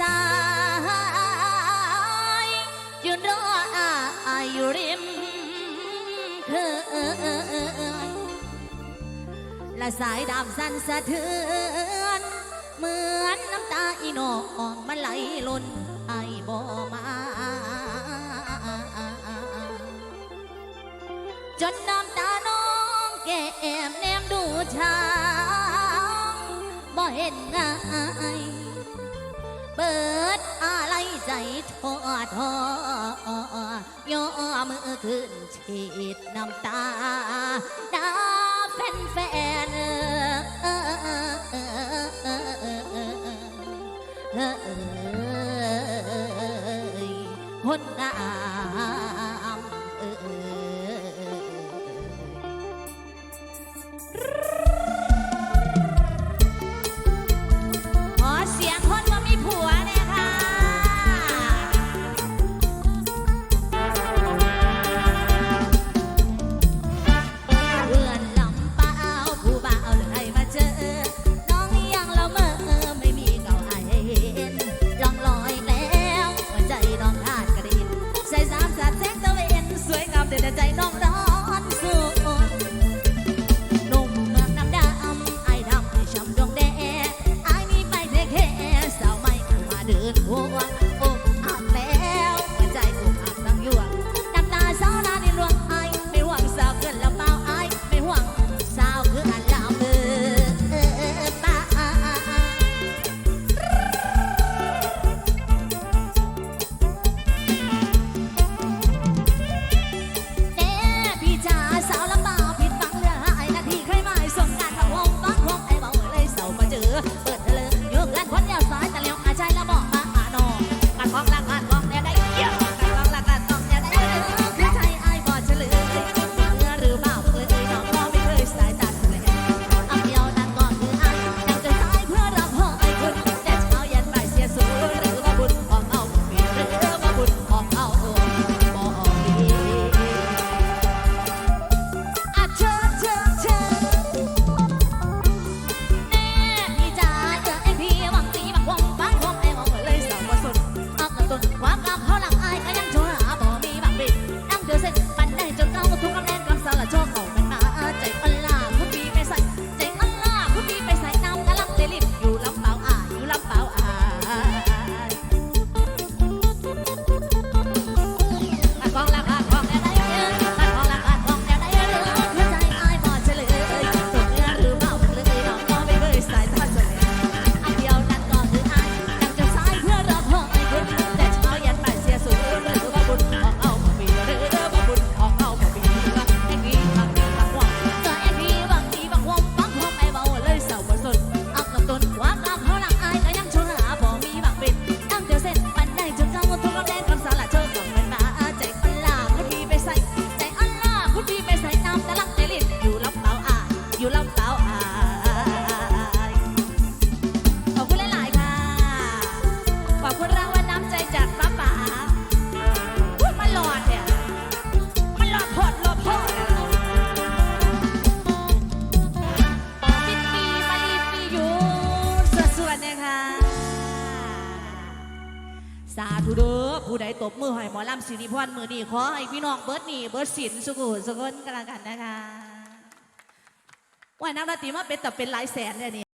สายยืนรออายุริมเธอและสายดำสั่นสะเทือน เหมือนน้ำตาอีนองมันไหลล้นไอบ่มา จนน้ำตาน้องแก้มแนมดูชาบ่เห็นไง เปิดอะไรใจทอทอย่อมือขึ้นฉีดน้ำตาดาแฟนแฟนคนอา ธุเด้อผู้ใดตบมือหอยหมอลำสิริพรมือนี่ขอให้พี่น้องเบิร์ดนี่เบิร์ดสินสุขุสุขนกันละกันนะคะว่านักดนตรีมาเป็นแต่เป็นหลายแสนเลยนี่